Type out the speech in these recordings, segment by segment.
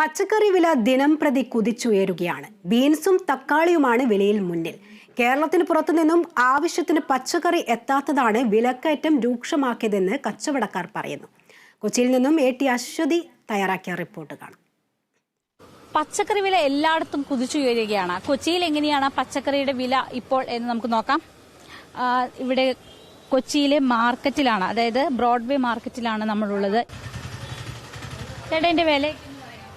പച്ചക്കറി വില ദിനം പ്രതി കുതിച്ചുയരുകയാണ്. ബീൻസും തക്കാളിയുമാണ് വിലയിൽ മുന്നിൽ. കേരളത്തിന് പുറത്തു നിന്നും ആവശ്യത്തിന് പച്ചക്കറി എത്താത്തതാണ് വിലക്കയറ്റം രൂക്ഷമാക്കിയതെന്ന് കച്ചവടക്കാർ പറയുന്നു. കൊച്ചിയിൽ നിന്നും എ ടി അശ്വതി തയ്യാറാക്കിയ റിപ്പോർട്ട് കാണാം. പച്ചക്കറി വില എല്ലായിടത്തും കുതിച്ചുയരുകയാണ്. കൊച്ചിയിൽ എങ്ങനെയാണ് പച്ചക്കറിയുടെ വില ഇപ്പോൾ എന്ന് നമുക്ക് നോക്കാം. ഇവിടെ കൊച്ചിയിലെ മാർക്കറ്റിലാണ് അതായത് ബ്രോഡ്വേ മാർക്കറ്റിലാണ് നമ്മളുള്ളത്. ചേട്ടാ എന്റെ വില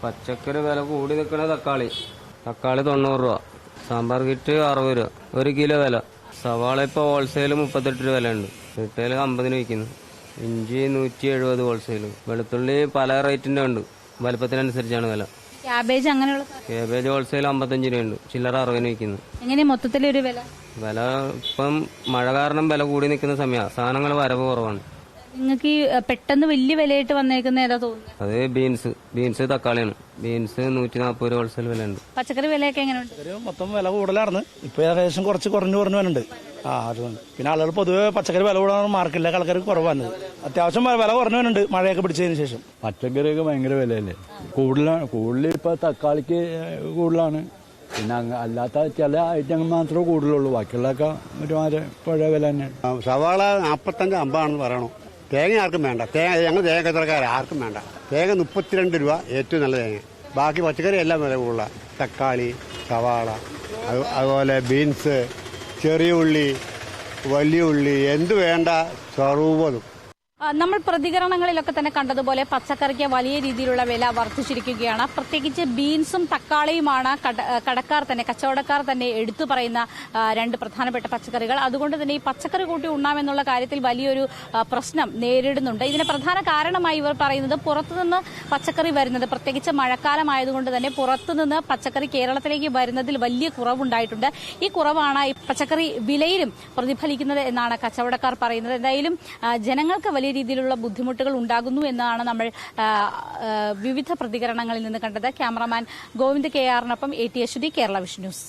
പച്ചക്കറി വില കൂടി നിൽക്കണ തക്കാളി. തക്കാളി തൊണ്ണൂറ് രൂപ. സാമ്പാർ കിറ്റ് അറുപത് രൂപ. ഒരു കിലോ വില. സവാള ഇപ്പോൾ ഹോൾസെയിൽ മുപ്പത്തെട്ട് രൂപ വില ഉണ്ട് റീറ്റെയിൽ അമ്പതിന് വിൽക്കുന്നു. ഇഞ്ചി നൂറ്റി എഴുപത് ഹോൾസെയിൽ വെളുത്തുള്ളി പല റേറ്റിന്റെ ഉണ്ട്. വലുപ്പത്തിനനുസരിച്ചാണ് വില. ക്യാബേജ് അങ്ങനെയുള്ള കാബേജ് കേബേജ് ഹോൾസെയിൽ അമ്പത്തഞ്ച് രൂപയുണ്ട്. ചില്ലറ അറുപതിന് വിൽക്കുന്നു. എങ്ങനെ മൊത്തത്തിലൊരു വില? വില ഇപ്പം മഴ കാരണം വില കൂടി നിൽക്കുന്ന സമയമാണ് സാധനങ്ങൾ വരവ് കുറവാണ്. നിങ്ങൾക്ക് ഈ അഹ്, പെട്ടെന്ന് വലിയ വിലയായിട്ട് വന്നേക്കുന്ന ഏതാ തോന്നുന്നത്? അത് ബീൻസ് ബീൻസ് തക്കാളിയാണ്. ബീൻസ് നൂറ്റി നാൽപ്പത് രൂപ ഹോൾസെയിൽ വില ഉണ്ട് പച്ചക്കറി വിലയൊക്കെ എങ്ങനെയുണ്ട്? ഒരു മൊത്തം വില കൂടുതലാണ്. ഇപ്പൊ ഏകദേശം കുറച്ച് കുറഞ്ഞു കുറഞ്ഞു വരുന്നുണ്ട്. ആ അതുകൊണ്ട് പിന്നെ ആളുകൾ പൊതുവെ പച്ചക്കറി വില കൂടാൻ മാർക്കില്ല. ആൾക്കാർ കുറവാണ് അത്യാവശ്യം വില കുറഞ്ഞു വരുന്നുണ്ട്. മഴയൊക്കെ പിടിച്ചതിന് ശേഷം. പച്ചക്കറിയൊക്കെ ഭയങ്കര വിലയല്ലേ? കൂടുതലാണ് കൂടുതൽ ഇപ്പൊ തക്കാളിക്ക് കൂടുതലാണ്. പിന്നെ അങ്ങ് അല്ലാത്ത ചില ഐറ്റങ്ങൾ മാത്രമേ കൂടുതലുള്ളൂ. ബാക്കിയുള്ളതൊക്കെ ഒരുമാതിരി പഴയ വില തന്നെ ആ, സവാള നാൽപ്പത്തഞ്ച് അമ്പതാണെന്ന് പറയണു. തേങ്ങ ആർക്കും വേണ്ട. തേങ്ങ ഞങ്ങൾ തേങ്ങ കച്ചവടക്കാരെ ആർക്കും വേണ്ട. തേങ്ങ മുപ്പത്തിരണ്ട് രൂപ ഏറ്റവും നല്ല തേങ്ങ. ബാക്കി പച്ചക്കറി എല്ലാം വില കൂടുതലാണ് തക്കാളി സവാള അതുപോലെ ബീൻസ് ചെറിയ ഉള്ളി വലിയ ഉള്ളി എന്ത് വേണ്ട സർവതും. നമ്മൾ പ്രതികരണങ്ങളിലൊക്കെ തന്നെ കണ്ടതുപോലെ പച്ചക്കറിക്ക് വലിയ രീതിയിലുള്ള വില വർദ്ധിച്ചിരിക്കുകയാണ്. പ്രത്യേകിച്ച് ബീൻസും തക്കാളിയുമാണ് കടക്കാർ തന്നെ കച്ചവടക്കാർ തന്നെ എടുത്തു പറയുന്ന രണ്ട് പ്രധാനപ്പെട്ട പച്ചക്കറികൾ. അതുകൊണ്ട് തന്നെ ഈ പച്ചക്കറി കൂട്ടി ഉണ്ണാമെന്നുള്ള കാര്യത്തിൽ വലിയൊരു പ്രശ്നം നേരിടുന്നുണ്ട്. ഇതിന് പ്രധാന കാരണമായി ഇവർ പറയുന്നത് പുറത്തുനിന്ന് പച്ചക്കറി വരുന്നത് പ്രത്യേകിച്ച് മഴക്കാലമായതുകൊണ്ട് തന്നെ പുറത്തുനിന്ന് പച്ചക്കറി കേരളത്തിലേക്ക് വരുന്നതിൽ വലിയ കുറവുണ്ടായിട്ടുണ്ട്. ഈ കുറവാണ് ഈ പച്ചക്കറി വിലയിലും പ്രതിഫലിക്കുന്നത് എന്നാണ് കച്ചവടക്കാർ പറയുന്നത്. എന്തായാലും ജനങ്ങൾക്ക് വലിയ രീതിയിലുള്ള ബുദ്ധിമുട്ടുകൾ ഉണ്ടാകുന്നു എന്നാണ് നമ്മൾ വിവിധ പ്രതികരണങ്ങളിൽ നിന്ന് കണ്ടത്. Cameraman Govind K ആറിനൊപ്പം A T Aswathy Kerala vision news.